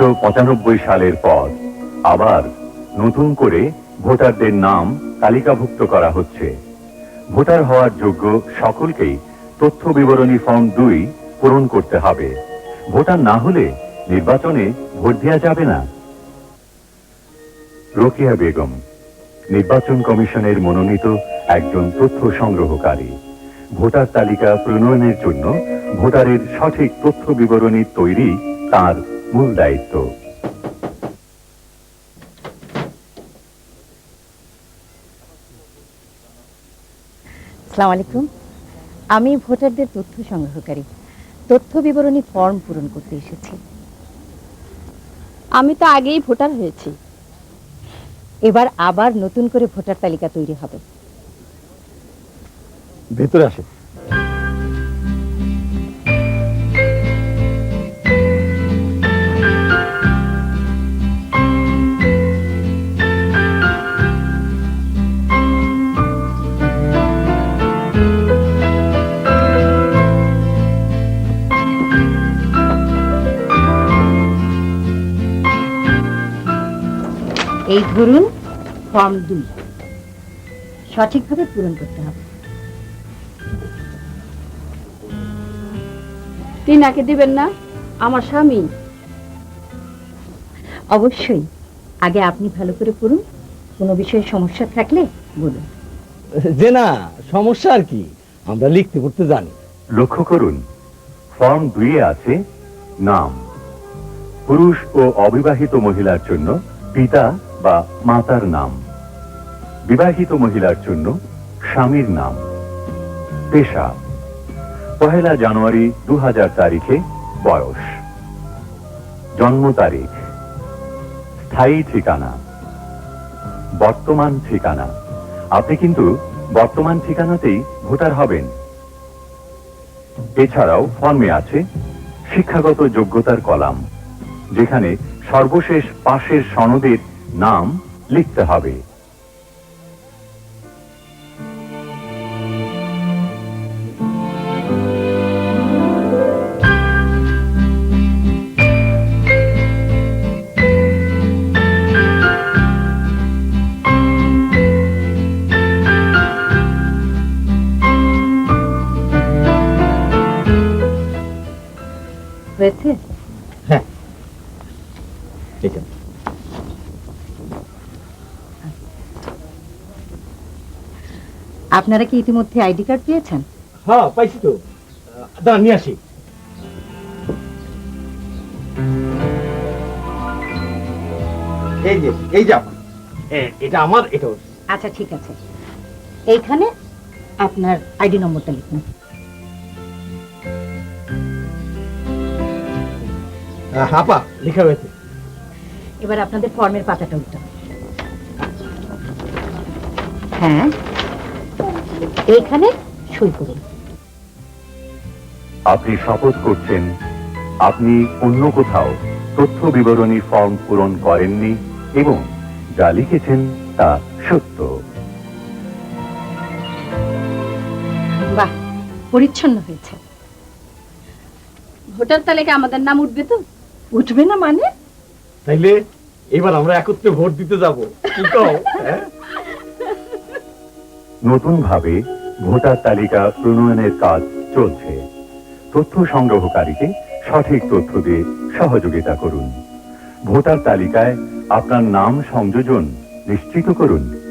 উনিশশো সালের পর আবার নতুন করে ভোটারদের নাম তালিকাভুক্ত করা হচ্ছে। ভোটার হওয়ার যোগ্য সকলকেই তথ্য বিবরণী ফর্ম দুই পূরণ করতে হবে। ভোটার না হলে নির্বাচনে ভোট দেওয়া যাবে না। রোকেয়া বেগম, নির্বাচন কমিশনের মনোনীত একজন তথ্য সংগ্রহকারী। ভোটার তালিকা প্রণয়নের জন্য ভোটারের সঠিক তথ্য বিবরণী তৈরি তার মূল দায়িত্ব। আসসালামু আলাইকুম আমি ভোটারদের তথ্য সংগ্রহকারী। তথ্য বিবরণী ফর্ম পূরণ করতে এসেছি। আমি তো আগেই ভোটার হয়েছি। এবার আবার নতুন করে ভোটার তালিকা তৈরি হবে। ভেতরে আসে এই ধরুন ফর্ম দুই। সঠিকভাবে পূরণ করতে হবে। টিনাকে দিবেন না আমার স্বামী। অবশ্যই আগে আপনি ভালো করে পড়ুন কোনো বিষয়ে সমস্যা থাকলে বলুন। যে না সমস্যা আর কি আমরা লিখতে পড়তে জানি। লক্ষ্য করুন ফর্ম দুইয়ে আছে নাম। পুরুষ ও অবিবাহিত মহিলার জন্য পিতা বা মাতার নাম। বিবাহিত মহিলার জন্য স্বামীর নাম। পেশা। পহেলা জানুয়ারি দু হাজার তারিখে বয়স। জন্ম তারিখ। স্থায়ী ঠিকানা। বর্তমান ঠিকানা। আপনি কিন্তু বর্তমান ঠিকানাতেই ভোটার হবেন। এছাড়াও ফর্মে আছে শিক্ষাগত যোগ্যতার কলাম, যেখানে সর্বশেষ পাশের সনদের নাম লিখতে হবে হয়েছে ঠিক আছে আপনারা কি ইতিমধ্যে আইডি কার্ড পেয়েছেন? হ্যাঁ পাইছি তো। দাঁড়া নিয়ে আসি। এই যে এই যে এটা আমার এটা আচ্ছা ঠিক আছে। এইখানে আপনার আইডি নম্বরটা লিখুন। হাপা লেখা হয়েছে এবার আপনাদের ফর্মের পাতাটা উল্টো হ্যাঁ? এইখানে সই করুন আপনি শপথ করছেন আপনি অন্য কোথাও তথ্য বিবরণী ফর্ম পূরণ করেননি এবং যা লিখেছেন তা সত্য। বাহ পরিচ্ছন্ন হয়েছে। ভোটার তালিকা আমাদের নাম উঠবে তো? উঠবে না মানে? তাইলে এবার আমরা একত্রে ভোট দিতে যাব। কি কও হ্যাঁ? নতুনভাবে ভোটার তালিকা প্রণয়নের কাজ চলছে। তথ্য সংগ্রহকারীকে সঠিক তথ্য দিয়ে সহযোগিতা করুন। ভোটার তালিকায় আপনার নাম সংযোজন নিশ্চিত করুন।